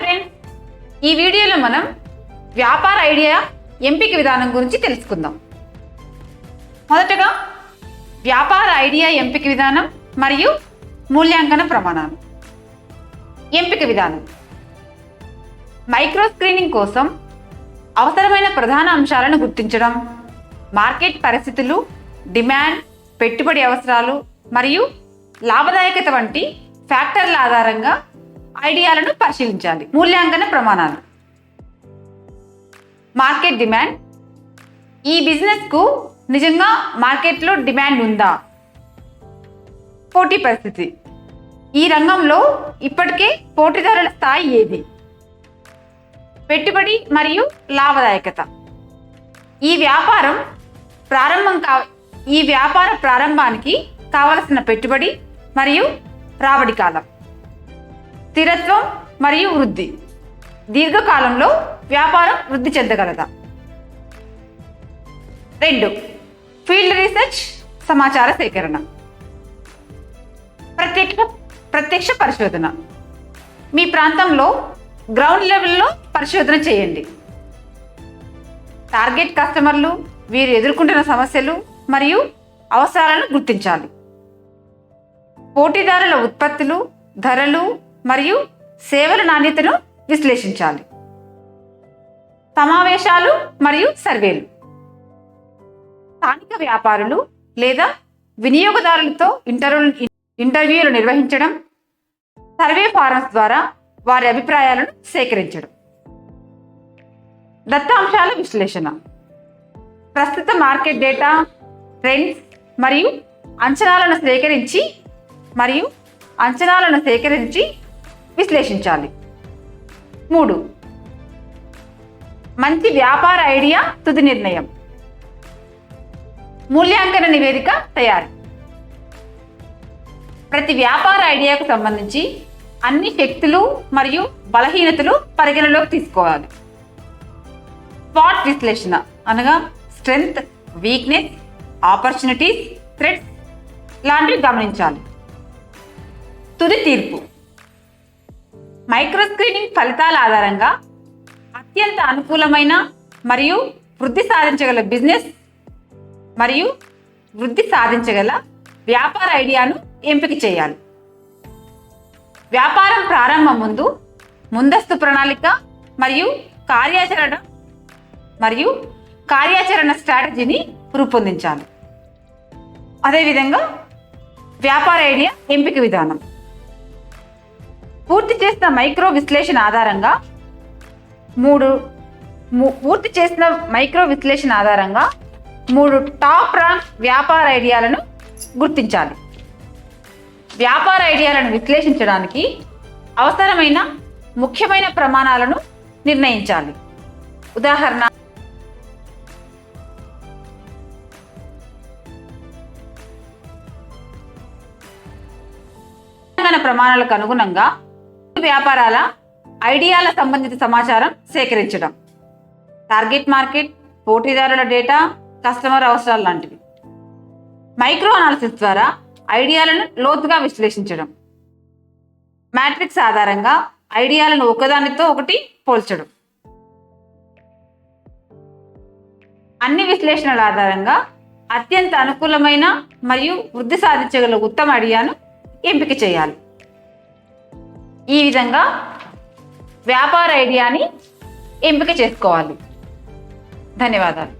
Friends ఈ వీడియోలో మనం వ్యాపార ఐడియా ఎంపిక విధానం గురించి తెలుసుకుందాం. మొదటగా వ్యాపార ఐడియా ఎంపిక విధానం మరియు మూల్యాంకన ప్రమాణాలు. ఎంపిక విధానం. మైక్రో స్క్రీనింగ్ కోసం అవసరమైన ప్రధాన అంశాలను గుర్తించడం మార్కెట్ పరిస్థితులు డిమాండ్ పెట్టుబడి అవసరాలు మరియు లాభదాయకత వంటి ఫ్యాక్టర్ల ఆధారంగా ఐడియాలను పరిశీలించాలి. మూల్యాంకన ప్రమాణాలు. Market demand. ఈ బిజినెస్కు నిజంగా మార్కెట్లో డిమాండ్ ఉందా? పోటీ పరిస్థితి. ఈ రంగంలో ఇప్పటికే పోటీదారుల స్థాయి ఏది? పెట్టుబడి మరియు లాభదాయకత. ఈ వ్యాపారం ప్రారంభం కా ఈ వ్యాపార ప్రారంభానికి కావలసిన పెట్టుబడి మరియు రాబడి కాలం. స్థిరత్వం మరియు వృద్ధి. దీర్ఘకాలంలో వ్యాపారం వృద్ధి చెందగలదా? రెండు. ఫీల్డ్ రీసెర్చ్ సమాచార సేకరణ. ప్రత్యక్ష ప్రత్యక్ష పరిశోధన. మీ ప్రాంతంలో గ్రౌండ్ లెవెల్లో పరిశోధన చేయండి. టార్గెట్ కస్టమర్లు వీరు ఎదుర్కొంటున్న సమస్యలు మరియు అవసరాలను గుర్తించాలి. పోటీదారుల ఉత్పత్తులు ధరలు మరియు సేవల నాణ్యతను విశ్లేషించాలి. సమావేశాలు మరియు సర్వేలు. స్థానిక వ్యాపారులు లేదా వినియోగదారులతో ఇంటర్వ్యూ ఇంటర్వ్యూలు నిర్వహించడం సర్వే ఫారమ్స్ ద్వారా వారి అభిప్రాయాలను సేకరించడం. దత్తాంశాల విశ్లేషణ. ప్రస్తుత మార్కెట్ డేటా ట్రెండ్స్ మరియు అంచనాలను సేకరించి మరియు అంచనాలను సేకరించి విశ్లేషించాలి. మూడు. మంచి వ్యాపార ఐడియా తుది నిర్ణయం. మూల్యాంకన నివేదిక తయారు. ప్రతి వ్యాపార ఐడియాకు సంబంధించి అన్ని శక్తులు మరియు బలహీనతలు పరిగణలోకి తీసుకోవాలి. స్పాట్ విశ్లేషణ అనగా స్ట్రెంగ్త్ వీక్నెస్ ఆపర్చునిటీస్ థ్రెట్స్ లాంటివి గమనించాలి. తుది తీర్పు. మైక్రో స్క్రీనింగ్ ఫలితాల ఆధారంగా అత్యంత అనుకూలమైన మరియు వృద్ధి సాధించగల బిజినెస్ మరియు వృద్ధి సాధించగల వ్యాపార ఐడియాను ఎంపిక చేయాలి. వ్యాపారం ప్రారంభం ముందు ముందస్తు ప్రణాళిక మరియు కార్యాచరణ మరియు కార్యాచరణ స్ట్రాటజీని రూపొందించాలి. అదేవిధంగా వ్యాపార ఐడియా ఎంపిక విధానం. పూర్తి చేసిన మైక్రో విశ్లేషణ ఆధారంగా మూడు పూర్తి చేసిన మైక్రో విశ్లేషణ ఆధారంగా మూడు టాప్ ర్యాంక్ వ్యాపార ఐడియాలను గుర్తించాలి. వ్యాపార ఐడియాలను విశ్లేషించడానికి అవసరమైన ముఖ్యమైన ప్రమాణాలను నిర్ణయించాలి. ఉదాహరణ ప్రమాణాలకు అనుగుణంగా వ్యాపారాల ఐడియాల సంబంధిత సమాచారం సేకరించడం. టార్గెట్ మార్కెట్ పోటీదారుల డేటా కస్టమర్ అవసరాలు లాంటివి. మైక్రో అనాలిసిస్ ద్వారా ఐడియాలను లోతుగా విశ్లేషించడం. మ్యాట్రిక్స్ ఆధారంగా ఐడియాలను ఒకదానితో ఒకటి పోల్చడం. అన్ని విశ్లేషణల ఆధారంగా అత్యంత అనుకూలమైన మరియు వృద్ధి సాధించగల ఉత్తమ ఐడియాను ఎంపిక చేయాలి. ఈ విధంగా వ్యాపార ఐడియాని ఎంపిక చేసుకోవాలి. ధన్యవాదాలు.